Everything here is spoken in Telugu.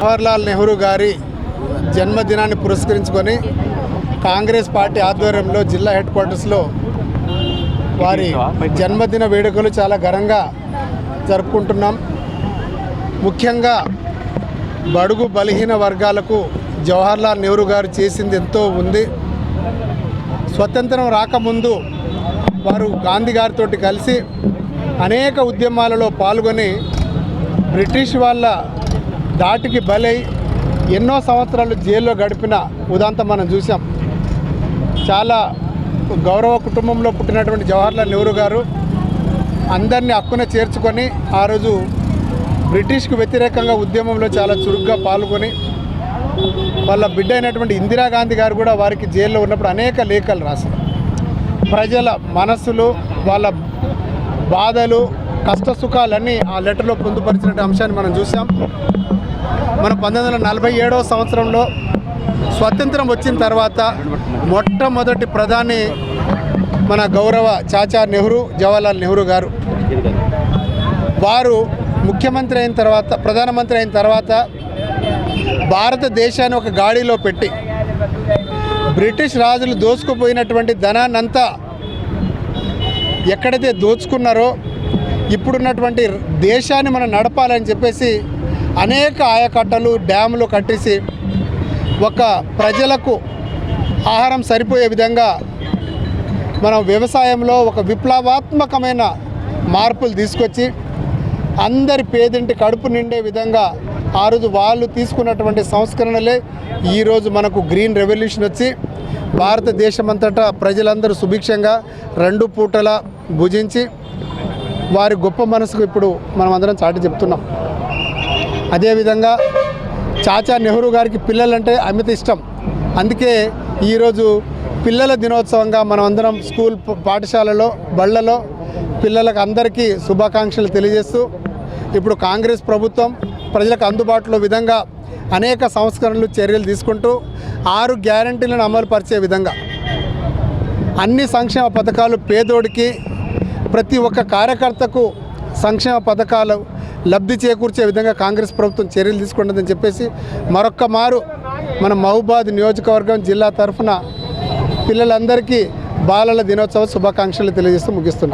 జవహర్లాల్ నెహ్రూ గారి జన్మదినాన్ని పురస్కరించుకొని కాంగ్రెస్ పార్టీ ఆధ్వర్యంలో జిల్లా హెడ్ క్వార్టర్స్లో వారి జన్మదిన వేడుకలు చాలా ఘనంగా జరుపుకుంటున్నాం. ముఖ్యంగా బడుగు బలహీన వర్గాలకు జవహర్లాల్ నెహ్రూ గారు చేసింది ఎంతో ఉంది. స్వతంత్రం రాకముందు వారు గాంధీ గారితో కలిసి అనేక ఉద్యమాలలో పాల్గొని బ్రిటిష్ వాళ్ళ దాటికి బలై ఎన్నో సంవత్సరాలు జైల్లో గడిపిన ఉదాంతం మనం చూసాం చాలా గౌరవ కుటుంబంలో పుట్టినటువంటి జవహర్లాల్ నెహ్రూ గారు అందరినీ హక్కున చేర్చుకొని ఆ రోజు బ్రిటిష్కు వ్యతిరేకంగా ఉద్యమంలో చాలా చురుగ్గా పాల్గొని వాళ్ళ బిడ్డ అయినటువంటి ఇందిరాగాంధీ గారు కూడా వారికి జైల్లో ఉన్నప్పుడు అనేక లేఖలు రాశారు. ప్రజల మనస్సులు వాళ్ళ బాధలు కష్ట సుఖాలన్నీ ఆ లెటర్లో పొందుపరిచిన అంశాన్ని మనం చూసాం మన పంతొమ్మిది వందల నలభై ఏడవ సంవత్సరంలో స్వతంత్రం వచ్చిన తర్వాత మొట్టమొదటి ప్రధాని మన గౌరవ చాచా నెహ్రూ జవహర్లాల్ నెహ్రూ గారు. వారు ముఖ్యమంత్రి అయిన తర్వాత ప్రధానమంత్రి అయిన తర్వాత భారతదేశాన్ని ఒక గాడిలో పెట్టి బ్రిటిష్ రాజులు దోచుకుపోయినటువంటి ధనాన్నంతా ఎక్కడైతే దోచుకున్నారో ఇప్పుడున్నటువంటి దేశాన్ని మనం నడపాలని చెప్పేసి అనేక ఆయకట్టలు డ్యాములు కట్టేసి ఒక ప్రజలకు ఆహారం సరిపోయే విధంగా మనం వ్యవసాయంలో ఒక విప్లవాత్మకమైన మార్పులు తీసుకొచ్చి అందరి పేదింటి కడుపు నిండే విధంగా ఆ రోజు వాళ్ళు తీసుకున్నటువంటి సంస్కరణలే ఈరోజు మనకు గ్రీన్ రెవల్యూషన్ వచ్చి భారతదేశమంతటా ప్రజలందరూ సుభిక్షంగా రెండు పూటల భుజించి వారి గొప్ప మనసుకు ఇప్పుడు మనం అందరం చాటి చెప్తున్నాం. అదేవిధంగా చాచా నెహ్రూ గారికి పిల్లలంటే అమిత ఇష్టం. అందుకే ఈరోజు పిల్లల దినోత్సవంగా మనం అందరం స్కూల్ పాఠశాలలో బళ్ళలో పిల్లలకు అందరికీ శుభాకాంక్షలు తెలియజేస్తూ ఇప్పుడు కాంగ్రెస్ ప్రభుత్వం ప్రజలకు అందుబాటులో విధంగా అనేక సంస్కరణలు చర్యలు తీసుకుంటూ ఆరు గ్యారంటీలను అమలు పరిచే విధంగా అన్ని సంక్షేమ పథకాలు పేదోడికి ప్రతి ఒక్క కార్యకర్తకు సంక్షేమ పథకాలు లబ్ధి చేకూర్చే విధంగా కాంగ్రెస్ ప్రభుత్వం చర్యలు తీసుకుంటుందని చెప్పేసి మరొక్క మారు మన మహబూబాద్ నియోజకవర్గం జిల్లా తరఫున పిల్లలందరికీ బాలల దినోత్సవ శుభాకాంక్షలు తెలియజేస్తూ ముగిస్తున్నాం.